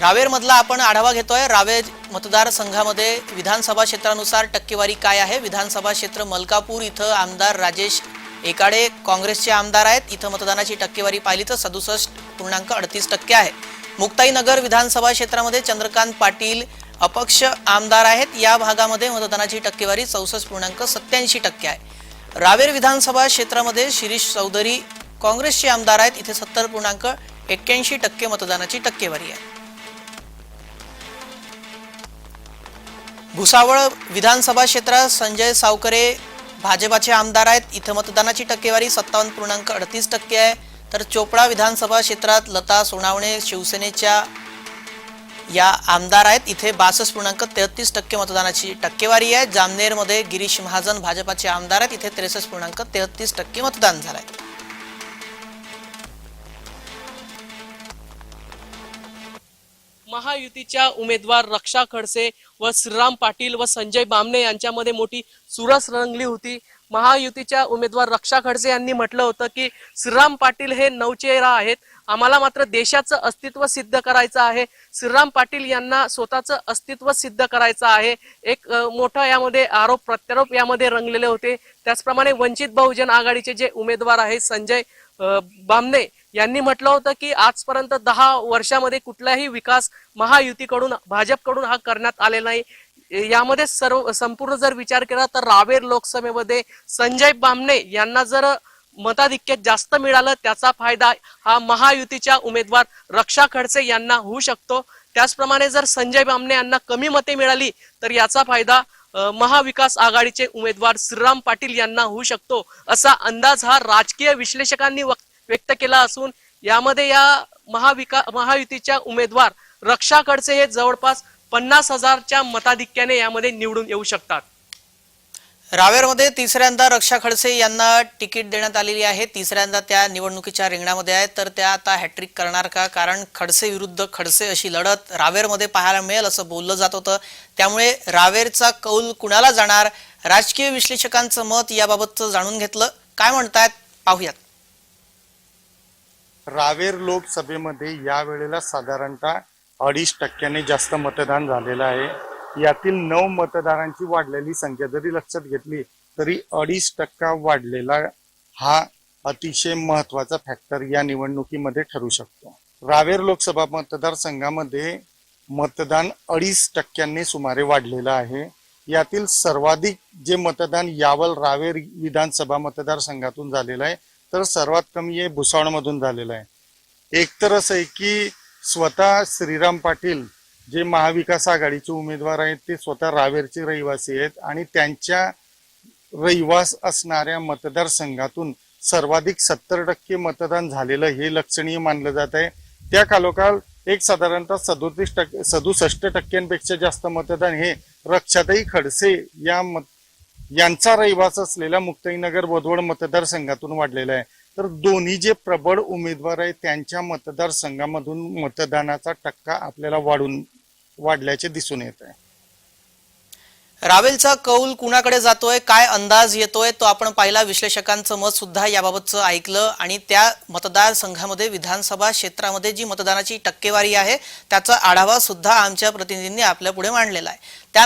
रावेरमधला आपण आढावा घेतोय. रावेर मतदारसंघामध्ये विधानसभा क्षेत्रानुसार टक्केवारी काय आहे? विधानसभा क्षेत्र मलकापूर इथं आमदार राजेश एकाडे काँग्रेसचे आमदार आहेत. इथं मतदानाची टक्केवारी पाहिली तर सदुसष्ट पूर्णांक अडतीस टक्के आहे. मुक्ताईनगर विधानसभा क्षेत्रामध्ये चंद्रकांत पाटील अपक्ष आमदार आहेत. या भागामध्ये मतदानाची टक्केवारी चौसष्ट पूर्णांक सत्याऐंशी टक्के आहे. रावेर विधानसभा क्षेत्रामध्ये शिरीष चौधरी काँग्रेसचे आमदार आहेत. इथे सत्तर पूर्णांक एक्क्याऐंशी टक्के मतदानाची टक्केवारी आहे. भुसावळ विधानसभा क्षेत्रात संजय सावकरे भाजपाचे आमदार आहेत. इथं मतदानाची टक्केवारी सत्तावन्न पूर्णांक अडतीस टक्के आहे. तर चोपडा विधानसभा क्षेत्रात लता सोनावणे शिवसेनेच्या या आमदार आहेत. इथे बासष्ट पूर्णांक तेहतीस टक्के मतदानाची टक्केवारी आहे. जामनेरमध्ये गिरीश महाजन भाजपाचे आमदार आहेत. इथे त्रेसष्ट पूर्णांक तेहतीस टक्के मतदान झालं आहे महायुतीच्या उमेदवार रक्षा खडसे व श्रीराम पाटील व संजय बामणे यांच्यामध्ये मोठी चुरस रंगली होती. महायुतीच्या उमेदवार रक्षा खडसे यांनी म्हटलं होतं की श्रीराम पाटील हे नवचेहरा आहेत. आम्हाला मात्र देशाचं अस्तित्व सिद्ध करायचं आहे. श्रीराम पाटील यांना स्वतःचं अस्तित्व सिद्ध करायचं आहे. एक मोठा यामध्ये आरोप प्रत्यारोप यामध्ये रंगलेले होते. त्याचप्रमाणे वंचित बहुजन आघाडीचे जे उमेदवार आहेत संजय बामणे यांनी म्हटलं होतं की आजपर्यंत दहा वर्षामध्ये कुठलाही विकास महायुतीकडून भाजपकडून हा करण्यात आलेला नाही. यामध्ये सर्व संपूर्ण जर विचार केला तर रावेर लोकसभेमध्ये संजय बामणे यांना जर मताधिक्य जास्त मिळालं त्याचा फायदा हा महायुतीच्या उमेदवार रक्षा खडसे यांना होऊ शकतो. त्याचप्रमाणे जर संजय बामणे यांना कमी मते मिळाली तर याचा फायदा महाविकास आघाडीचे उमेदवार श्रीराम पाटील यांना होऊ शकतो. असा अंदाज हा राजकीय विश्लेषकांनी वक्त व्यक्त केला असून यामध्ये या महाविका महायुतीच्या उमेदवार रक्षा खडसे हे जवळपास पन्नास हजारच्या मताधिक्याने यामध्ये निवडून येऊ शकतात. रावेरमध्ये तिसऱ्यांदा रक्षा खडसे यांना तिकीट देण्यात आलेली आहे. तिसऱ्यांदा त्या निवडणुकीच्या रिंगणामध्ये आहेत. तर त्या आता हॅट्रिक करणार का? कारण खडसे विरुद्ध खडसे अशी लढत रावेरमध्ये पाहायला मिळेल असं बोललं जात होतं. त्यामुळे रावेरचा कौल कुणाला जाणार? राजकीय विश्लेषकांचं मत याबाबतचं जाणून घेतलं. काय म्हणतायत? पाहूयात. रावेर लोकसभेमध्ये या वेळेला साधारणतः अडीच टक्क्याने जास्त मतदान झालेलं आहे. यातील नऊ मतदारांची वाढलेली संख्या जरी लक्षात घेतली तरी अडीच टक्का वाढलेला हा अतिशय महत्त्वाचा फॅक्टर या निवडणुकीमध्ये ठरू शकतो. रावेर लोकसभा मतदारसंघामध्ये मतदान अडीच टक्क्यांनी सुमारे वाढलेलं आहे. यातील सर्वाधिक जे मतदान यावल रावेर विधानसभा मतदारसंघातून झालेलं आहे तर सर्वात कमी हे भुसावळमधून झालेलं आहे. एक तर असं आहे की स्वतः श्रीराम पाटील जे महाविकास आघाडीचे उमेदवार आहेत ते स्वतः रावेरचे रहिवासी आहेत आणि त्यांच्या रहिवास असणाऱ्या मतदारसंघातून सर्वाधिक सत्तर टक्के मतदान झालेलं हे लक्षणीय मानलं जात आहे. त्या कालोकाल एक साधारणतः सदोतीस टक्के सदुसष्ट टक्क्यांपेक्षा जास्त मतदान हे रक्षाताई खडसे या मत यांचा रहिवास असलेल्या मुक्ताईनगर बोदवड मतदारसंघातून वाढलेला आहे. तर दोन्ही जे प्रबळ उमेदवार आहेत त्यांच्या मतदारसंघामधून मतदानाचा टक्का आपल्याला वाढून वाढल्याचे दिसून येत आहे. रावेलचा कौल कुणाकडे जातोय काय अंदाज येतोय तो आपण पाहिला. विश्लेषकांचं मत सुद्धा याबाबतचं ऐकलं आणि त्या मतदारसंघामध्ये विधानसभा क्षेत्रामध्ये जी मतदानाची टक्केवारी आहे त्याचा आढावा सुद्धा आमच्या प्रतिनिधींनी आपल्या पुढे मांडलेला आहे. त्या